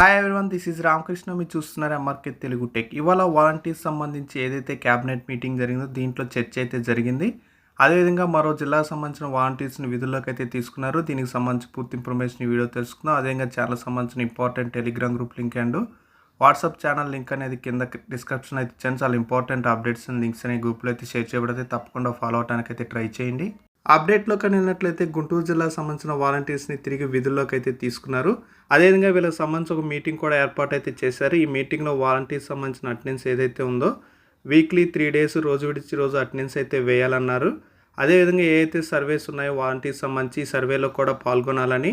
Hi everyone this is Ramakrishna మీరు చూస్తున్నారు MRK Telugu tech ఇవాళ వాలంటీర్స్ సంబంధించి ఏదైతే క్యాబినెట్ మీటింగ్ జరిగిందో దీంట్లో చర్చ అయితే జరిగింది. అదేవిధంగా మరో జిల్లాకు సంబంధించిన వాలంటీర్స్ని విధుల్లోకి అయితే తీసుకున్నారు. దీనికి సంబంధించి పూర్తి ఇన్ఫర్మేషన్ ఈ వీడియో తెలుసుకుందాం. అదేవిధంగా ఛానల్ సంబంధించిన important telegram group link and WhatsApp channel link అనేది కింద డిస్క్రిప్షన్ అయితే ఇచ్చాను. చాలా ఇంపార్టెంట్ అప్డేట్స్ అండ్ లింక్స్ అనే గ్రూప్లో అయితే షేర్ చేయబడితే తప్పకుండా ఫాలో అవడానికి అయితే ట్రై చేయండి. అప్డేట్లో వెళ్ళినట్లయితే గుంటూరు జిల్లాకు సంబంధించిన వాలంటీర్స్ని తిరిగి విధుల్లోకి అయితే తీసుకున్నారు. అదేవిధంగా వీళ్ళకి సంబంధించి ఒక మీటింగ్ కూడా ఏర్పాటు అయితే చేశారు. ఈ మీటింగ్లో వాలంటీర్స్ సంబంధించిన అటెండెన్స్ ఏదైతే ఉందో వీక్లీ త్రీ డేస్ రోజు విడిచి రోజు అటెండెన్స్ అయితే వేయాలన్నారు. అదేవిధంగా ఏ అయితే సర్వేస్ ఉన్నాయో వాలంటీర్స్ సంబంధించి సర్వేలో కూడా పాల్గొనాలని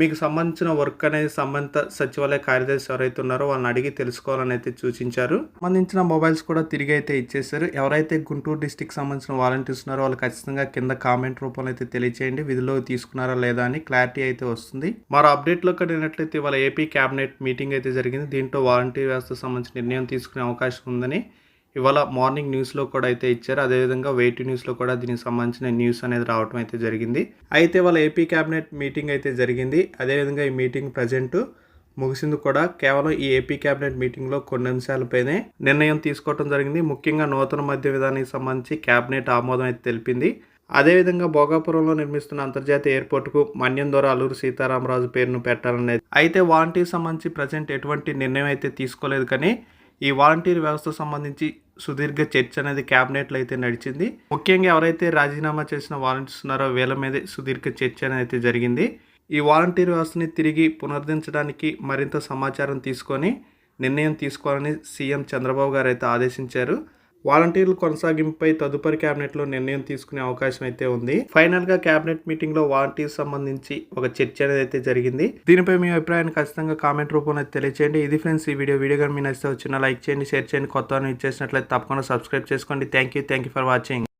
మీకు సంబంధించిన వర్క్ అనేది సంబంధిత సచివాలయ కార్యదర్శి ఎవరైతే ఉన్నారో వాళ్ళని అడిగి తెలుసుకోవాలని అయితే సూచించారు. సంబంధించిన మొబైల్స్ కూడా తిరిగి అయితే ఇచ్చేశారు. ఎవరైతే గుంటూరు డిస్టిక్ సంబంధించిన వాలంటీర్స్ ఉన్నారో వాళ్ళు ఖచ్చితంగా కింద కామెంట్ రూపంలో అయితే తెలియచేయండి. విధిలో తీసుకున్నారా లేదా అని క్లారిటీ అయితే వస్తుంది. మరో అప్డేట్లో కడిగినట్లయితే ఇవాళ ఏపీ క్యాబినెట్ మీటింగ్ అయితే జరిగింది. దీంట్లో వాలంటీర్ వ్యవస్థ సంబంధించిన నిర్ణయం తీసుకునే అవకాశం ఉందని ఇవాళ మార్నింగ్ న్యూస్లో కూడా అయితే ఇచ్చారు. అదేవిధంగా వెయిట్ న్యూస్లో కూడా దీనికి సంబంధించిన న్యూస్ అనేది రావడం అయితే జరిగింది. అయితే వాళ్ళ ఏపీ క్యాబినెట్ మీటింగ్ అయితే జరిగింది. అదేవిధంగా ఈ మీటింగ్ ప్రజెంట్ ముగిసింది కూడా. కేవలం ఈ ఏపీ క్యాబినెట్ మీటింగ్లో కొన్ని అంశాలపైనే నిర్ణయం తీసుకోవడం జరిగింది. ముఖ్యంగా నూతన మధ్య విధానానికి సంబంధించి క్యాబినెట్ ఆమోదం అయితే తెలిపింది. అదేవిధంగా భోగాపురంలో నిర్మిస్తున్న అంతర్జాతీయ ఎయిర్పోర్ట్కు మన్యం ద్వారా అల్లూరు సీతారామరాజు పేరును పెట్టాలనేది. అయితే వాలంటీర్ సంబంధించి ప్రజెంట్ ఎటువంటి నిర్ణయం అయితే తీసుకోలేదు కానీ ఈ వాలంటీర్ వ్యవస్థ సంబంధించి సుదీర్ఘ చర్చ అనేది క్యాబినెట్లో అయితే నడిచింది. ముఖ్యంగా ఎవరైతే రాజీనామా చేసిన వాలంటీర్స్ ఉన్నారో వీళ్ళ మీదే సుదీర్ఘ చర్చ అనేది అయితే జరిగింది. ఈ వాలంటీర్ వ్యవస్థని తిరిగి పునరుద్ధరించడానికి మరింత సమాచారం తీసుకొని నిర్ణయం తీసుకోవాలని సీఎం చంద్రబాబు గారు అయితే ఆదేశించారు. వాలంటీర్ల కొనసాగింపుపై తదుపరి క్యాబినెట్లో నిర్ణయం తీసుకునే అవకాశం అయితే ఉంది. ఫైనల్గా క్యాబినెట్ మీటింగ్లో వాలంటీర్ సంబంధించి ఒక చర్చ అనేది అయితే జరిగింది. దీనిపై మీ అభిప్రాయాన్ని ఖచ్చితంగా కామెంట్ రూపంలో అయితే తెలియచేయండి. ఇది ఫ్రెండ్స్ ఈ వీడియో వీడియో కానీ మీ నచ్చితే వచ్చిన లైక్ చేయండి షేర్ చేయండి. కొత్త ఇచ్చేసినట్లయితే తప్పకుండా సబ్స్క్రైబ్ చేసుకోండి. Thank you thank you for watching.